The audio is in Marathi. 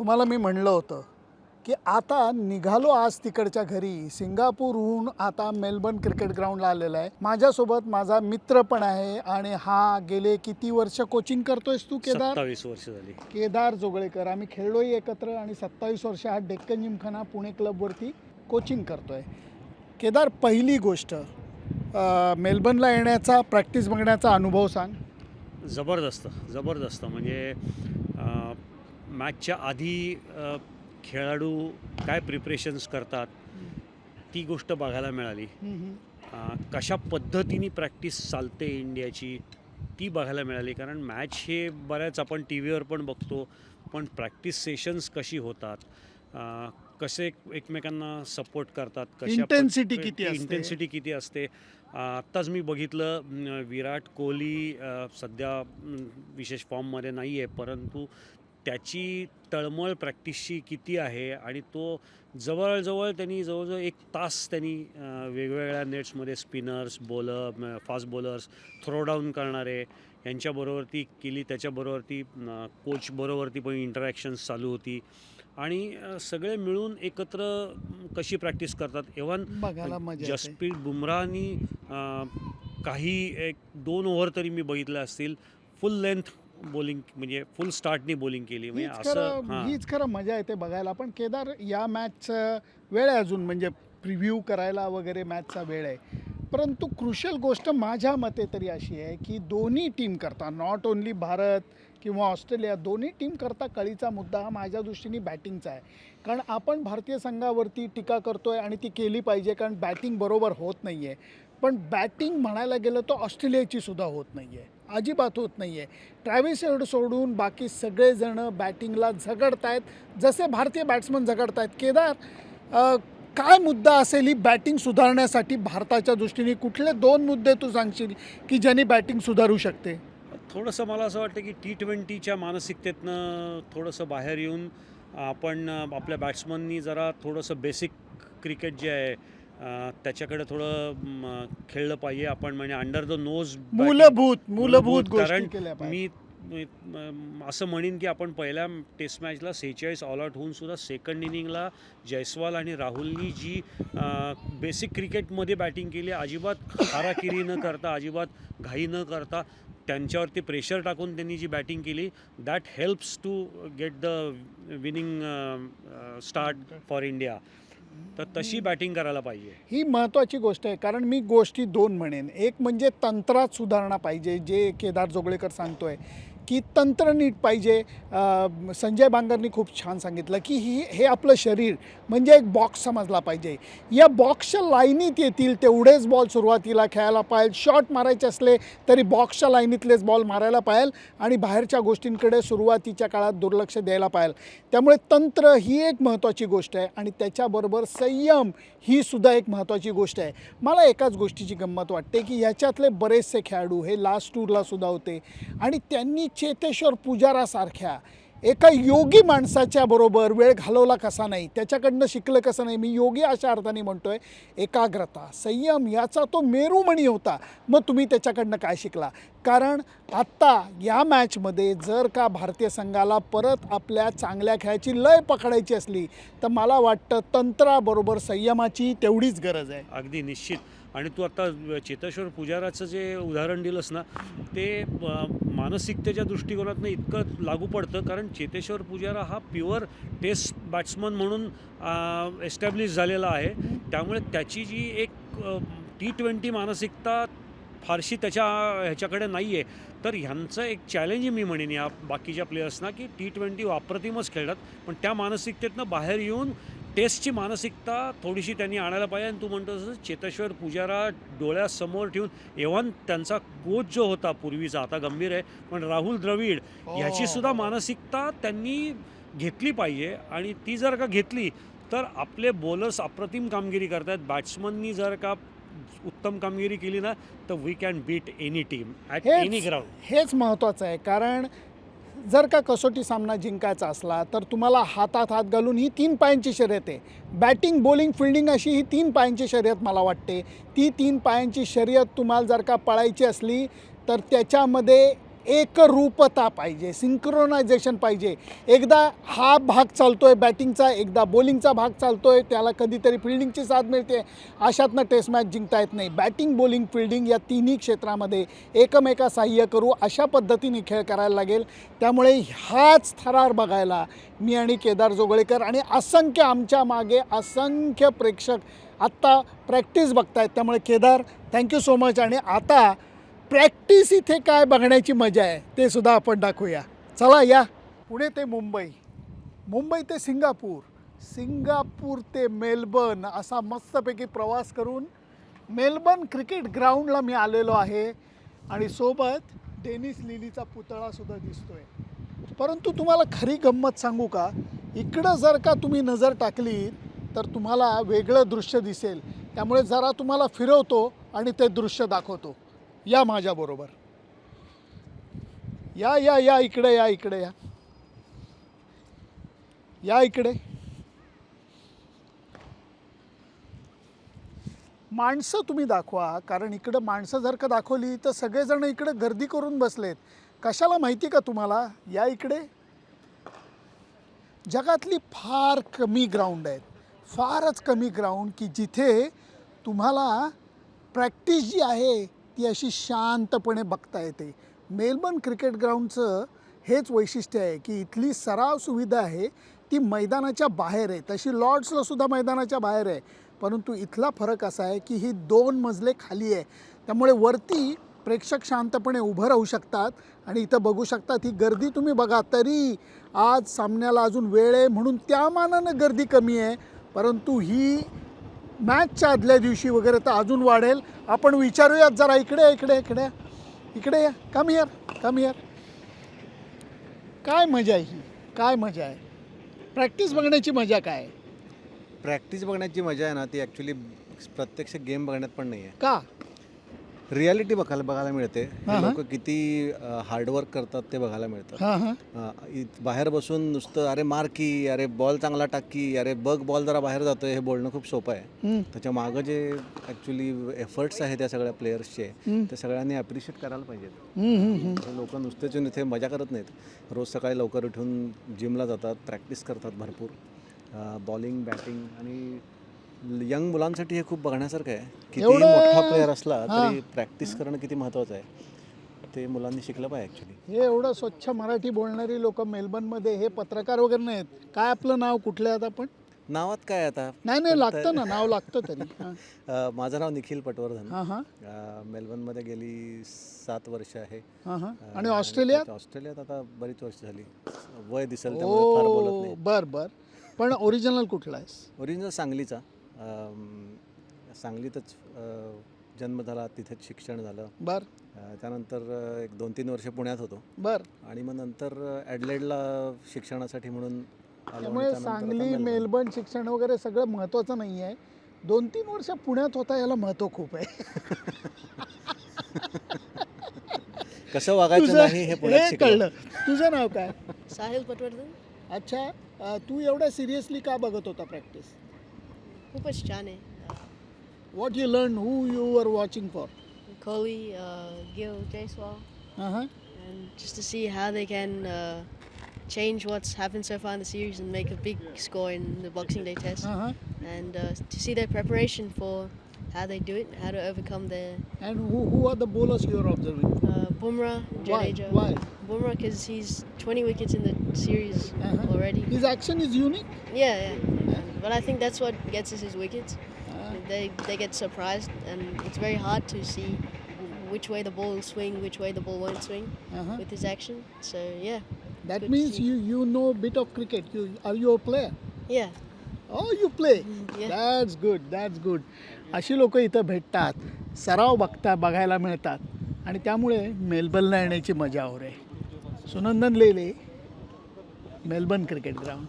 तुम्हाला मी म्हणलं होतं की आता निघालो आज तिकडच्या घरी. सिंगापूरहून आता मेलबर्न क्रिकेट ग्राउंडला आलेला आहे. माझ्यासोबत माझा मित्र पण आहे आणि हा गेले किती वर्ष कोचिंग करतोयस तू केदार? सत्तावीस वर्ष झाली. केदार जोगळेकर. आम्ही खेळलोही एकत्र आणि सत्तावीस वर्ष हा डेक्कन जिमखाना पुणे क्लबवरती कोचिंग करतोय. केदार पहिली गोष्ट मेलबर्नला येण्याचा प्रॅक्टिस बघण्याचा अनुभव सांग. जबरदस्त जबरदस्त. म्हणजे मॅचच्या आधी खेळाडू काय प्रिपरेशन्स करतात ती गोष्ट बघायला मिळाली. कशा पद्धतीने प्रॅक्टिस चालते इंडियाची ती बघायला मिळाली. कारण मॅच हे बऱ्याच आपण टी व्हीवर पण बघतो पण प्रॅक्टिस सेशन्स कशी होतात कसे एक- एकमेकांना सपोर्ट करतात Intensity किती असते? इंटेन्सिटी किती असते? आत्ताच मी बघितलं विराट कोहली सध्या विशेष फॉर्ममध्ये नाही आहे परंतु त्याची तळमळ प्रॅक्टिसची किती आहे आणि तो जवळजवळ त्यांनी जवळजवळ एक तास त्यांनी वेगवेगळ्या नेट्समध्ये spinners bowler fast bowlers throw down करणारे यांच्याबरोबरती केली. त्याच्याबरोबरती कोच बरोबरती पण इंटरॅक्शन्स चालू होती. आणि सगळे मिळून एकत्र कशी प्रॅक्टिस करतात? येते. जसप्रीत बुमराहनी काही एक दोन ओव्हर तरी मी बघितल्या असतील. फुल लेंथ बॉलिंग म्हणजे फुल स्टार्टनी बॉलिंग केली. म्हणजे हीच असं खरं हां. हीच खरं मजा येते बघायला. पण केदार या मॅचचं वेळ आहे अजून म्हणजे प्रिव्ह्यू करायला वगैरे मॅचचा वेळ आहे. परंतु क्रुशल गोष्ट माझ्या मते तरी अशी आहे की दोन्ही टीम करता नॉट ओन्ली भारत किंवा ऑस्ट्रेलिया दोन्ही टीम करता कळीचा मुद्दा हा माझ्या दृष्टीने बॅटिंगचा आहे. कारण आपण भारतीय संघावरती टीका करतोय आणि ती केली पाहिजे कारण बॅटिंग बरोबर होत नाही आहे पण बॅटिंग म्हणायला गेलं तर ऑस्ट्रेलियाची सुद्धा होत नाही आहे अजिबात होत नाही आहे ट्रॅव्हिस हेड सोडून बाकी सगळेजणं बॅटिंगला झगडतायत. जसे भारतीय बॅट्समन झगडतायत. केदार काय मुद्दा असेल ही बॅटिंग सुधारण्यासाठी भारताच्या दृष्टीने? कुठले दोन मुद्दे तू सांगशील की ज्यांनी बॅटिंग सुधारू शकते? थोडंसं मला असं वाटतं की टी ट्वेंटीच्या मानसिकतेतनं थोडंसं बाहेर येऊन आपण आपल्या बॅट्समननी जरा थोडंसं बेसिक क्रिकेट जे आहे त्याच्याकडे थोडं खेळलं पाहिजे आपण म्हणजे अंडर द नोज मूलभूत मूलभूत गोष्टी कारण म, असं म्हणेन की आपण पहिल्या टेस्ट मॅचला सेहेचाळीस ऑल आउट होऊन सुद्धा सेकंड इनिंगला जयस्वाल आणि राहुलनी जी बेसिक क्रिकेटमध्ये बॅटिंग केली अजिबात हाराकिरी न करता अजिबात घाई न करता त्यांच्यावरती प्रेशर टाकून त्यांनी जी बॅटिंग केली that helps to get the winning start for India तर तशी बॅटिंग करायला पाहिजे. ही महत्त्वाची गोष्ट आहे कारण मी गोष्टी दोन म्हणेन. एक म्हणजे तंत्रात सुधारणा पाहिजे जे केदार जोगळेकर सांगतोय. की तंत्र नीट पाहिजे. संजय बांगरनी खूप छान सांगितलं की ही हे आपलं शरीर म्हणजे एक बॉक्स समजला पाहिजे. या बॉक्सच्या लाईनीत येतील तेवढेच बॉल सुरुवातीला खेळायला पाहिजे शॉट मारायचे असले तरी बॉक्सच्या लाईनीतलेच बॉल मारायला पाहिजे आणि बाहेरच्या गोष्टींकडे सुरुवातीच्या काळात दुर्लक्ष द्यायला पाहिजे त्यामुळे तंत्र ही एक महत्त्वाची गोष्ट आहे आणि त्याच्याबरोबर संयम ही सुद्धा एक महत्त्वाची गोष्ट आहे. मला एकाच गोष्टीची गंमत वाटते की ह्याच्यातले बरेचसे खेळाडू हे लास्ट टूरला सुद्धा होते आणि त्यांनी चेतेश्वर पुजारासारख्या एका योगी माणसाच्या बरोबर वेळ घालवला कसा नाही त्याच्याकडनं शिकलं कसं नाही मी योगी अशा अर्थाने म्हणतोय एकाग्रता संयम याचा तो मेरुमणी होता. मग तुम्ही त्याच्याकडनं काय शिकला? कारण आत्ता या मॅचमध्ये जर का भारतीय संघाला परत आपल्या चांगल्या खेळाची लय पकडायची असली तर मला वाटतं तंत्राबरोबर संयमाची तेवढीच गरज आहे. अगदी निश्चित. आणि तू आता चेतेश्वर पुजाराचं जे उदाहरण दिलंस ना ते मानसिकतेच्या दृष्टिकोनातनं इतकं लागू पडतं कारण चेतेश्वर पुजारा हा प्युअर टेस्ट बॅट्समन म्हणून एस्टॅब्लिश झालेला आहे. त्यामुळे त्याची जी एक टी ट्वेंटी मानसिकता फारशी त्याच्या ह्याच्याकडे नाही आहे तर ह्यांचं एक चॅलेंज मी म्हणेन या बाकीच्या प्लेयर्सना की टी ट्वेंटी वापरतीमच खेळतात पण त्या मानसिकतेतनं बाहेर येऊन टेस्टची मानसिकता थोडीशी त्यांनी आणायला पाहिजे आणि तू म्हणतो तसं चेतेश्वर पुजारा डोळ्यासमोर ठेवून एव्हन त्यांचा कोच जो होता पूर्वीचा आता गंभीर आहे पण राहुल द्रविड ह्याची सुद्धा मानसिकता त्यांनी घेतली पाहिजे आणि ती जर का घेतली तर आपले बॉलर्स अप्रतिम कामगिरी करतात बॅट्समननी जर का उत्तम कामगिरी केली ना तर we can beat any team at any ground हेच महत्त्वाचं आहे. कारण जर का कसोटी सामना जिंकायचा असला तर तुम्हाला हातात हात घालून ही तीन पायांची शर्यत आहे. बॅटिंग बॉलिंग फिल्डिंग अशी ही तीन पायांची शर्यत मला वाटते. ती तीन पायांची शर्यत तुम्हाला जर का पळायची असली तर त्याच्यामध्ये एकरूपता पाहिजे सिंक्रोनायझेशन पाहिजे. एकदा हा भाग चालतो आहे बॅटिंगचा एकदा बॉलिंगचा भाग चालतो आहे त्याला कधीतरी फिल्डिंगची साथ मिळते. अशातनं टेस्ट मॅच जिंकता येत नाही. बॅटिंग बॉलिंग फिल्डिंग या तिन्ही क्षेत्रामध्ये एकमेका सहाय्य करू अशा पद्धतीने खेळ करायला लागेल. त्यामुळे हाच थरार बघायला मी आणि केदार जोगळेकर आणि असंख्य आमच्या मागे असंख्य प्रेक्षक आत्ता प्रॅक्टिस बघतायत. त्यामुळे केदार थँक्यू सो मच आणि आता प्रॅक्टिस इथे काय बघण्याची मजा आहे ते सुद्धा आपण दाखवूया. चला या. पुणे ते मुंबई. मुंबई ते सिंगापूर. सिंगापूर ते मेलबर्न असा मस्तपैकी प्रवास करून मेलबर्न क्रिकेट ग्राउंडला मी आलेलो आहे आणि सोबत डेनिस लिलीचा पुतळासुद्धा दिसतोय. परंतु तुम्हाला खरी गंमत सांगू का? इकडं जर का तुम्ही नजर टाकली तर तुम्हाला वेगळं दृश्य दिसेल. त्यामुळे जरा तुम्हाला फिरवतो आणि ते दृश्य दाखवतो. या माझ्याबरोबर या या या इकडे या इकडे या. या इकडे. माणसं तुम्ही दाखवा कारण इकडं माणसं जर का दाखवली तर सगळेजण इकडे गर्दी करून बसलेत. कशाला माहिती का तुम्हाला? या इकडे. जगातली फार कमी ग्राउंड आहेत. फारच कमी ग्राउंड की जिथे तुम्हाला प्रॅक्टिस जी आहे ती अशी शांतपणे बघता येते. मेलबर्न क्रिकेट ग्राउंडचं हेच वैशिष्ट्य आहे की इथली सराव सुविधा आहे ती मैदानाच्या बाहेर आहे. तशी लॉर्ड्सला सुद्धा मैदानाच्या बाहेर आहे. परंतु इथला फरक असा आहे की ही दोन मजले खाली आहे. त्यामुळे वरती प्रेक्षक शांतपणे उभं राहू शकतात आणि इथं बघू शकतात. ही गर्दी तुम्ही बघा तरी आज सामन्याला अजून वेळ आहे म्हणून त्या मानानं गर्दी कमी आहे. परंतु ही मॅचच्या आदल्या दिवशी वगैरे तर अजून वाढेल. आपण विचारूयात जरा इकडे इकडे इकडे. इकडे या. कम यार कम यार काय मजा आहे ही? काय मजा आहे? प्रॅक्टिस बघण्याची मजा काय? आहे? प्रॅक्टिस बघण्याची मजा आहे ना ती ॲक्च्युली प्रत्यक्ष गेम बघण्यात पण नाही आहे. का? रियालिटी बघायला बघायला मिळते. लोक किती हार्डवर्क करतात ते बघायला मिळतं. अ, बाहेर बसून नुसतं अरे मार की अरे बॉल चांगला टाक की अरे बघ बॉल जरा बाहेर जातोय हे बोलणं खूप सोपं आहे. त्याच्या मागं जे ॲक्च्युली एफर्ट्स आहेत त्या सगळ्या प्लेयर्सचे. ते सगळ्यांनी ॲप्रिशिएट करायला पाहिजेत. लोक नुसतेच येऊन इथे मजा करत नाहीत. रोज सकाळी लवकर उठून जिमला जातात प्रॅक्टिस करतात भरपूर. बॉलिंग बॅटिंग आणि यंग मुलांसाठी हे खूप बघण्यासारखं आहे. किती एवढं- मोठा प्लेअर असला. तरी प्रॅक्टिस करणं किती महत्त्वाचं आहे. ते मुलांनी शिकलं पाहिजे ॲक्च्युली हे एवढं स्वच्छ मराठी बोलणारी लोक मेलबर्नमध्ये हे पत्रकार वगैरे नाहीत. काय आपलं नाव कुठलं आहेत आपण? नावात काय आता? नाही नाही लागतं ना नाव लागतं तरी. हां अ, माझं नाव निखिल पटवर्धन. हां हां. अ, मेलबर्नमध्ये गेली सात वर्ष आहे. हां हां. अ, आणि ऑस्ट्रेलियात? ऑस्ट्रेलियात आता बरीच वर्ष झाली. वय दिसेल त्यामुळे फार बोलत ओ नाही. बर बर. पण ओरिजिनल कुठला आहेस? ओरिजिनल सांगलीचा. सांगलीतच जन्म झाला तिथेच शिक्षण झालं. बर. त्यानंतर एक दोन तीन वर्ष पुण्यात होतो. बर. आणि मग नंतर ॲडलेडला शिक्षणासाठी म्हणून त्यामुळे सांगली मेलबर्न. शिक्षण वगैरे सगळं महत्त्वाचं नाही आहे दोन तीन वर्ष पुण्यात होता याला महत्त्व खूप आहे. कसं वागायचं नाही हे कळलं. तुझं नाव काय? साहिल पटवर्धन. अच्छा तू एवढ्या सिरियसली का बघत होता प्रॅक्टिस? खूपच छान आहे what you learn who you are watching for Kohli uh, Gil Jaiswal हां हां and just to see how they can uh, change what's happened so far in the series and make a big score in the Boxing Day test हां हां and uh, to see their preparation for how they do it how to overcome their and who who are the bowlers you are observing uh, Bumrah, Why? Jadeja. Why? Bumrah because he's 20 wickets in the series Uh-huh. already. His action is unique. Yeah, yeah. But I think that's what gets us his wickets. Uh, They they get surprised, and it's very hard to see which way the ball will swing, which way the ball won't swing uh-huh. with his action. So yeah, That good means you you know a bit of cricket. You are you a player? yeah, Oh, you play. yeah. That's good. That's good. अशी लोक इथं भेटतात सराव बघता बघायला मिळतात आणि त्यामुळे मेलबर्नला येण्याची मजा हो रे Sunandan Lele Melbourne cricket ground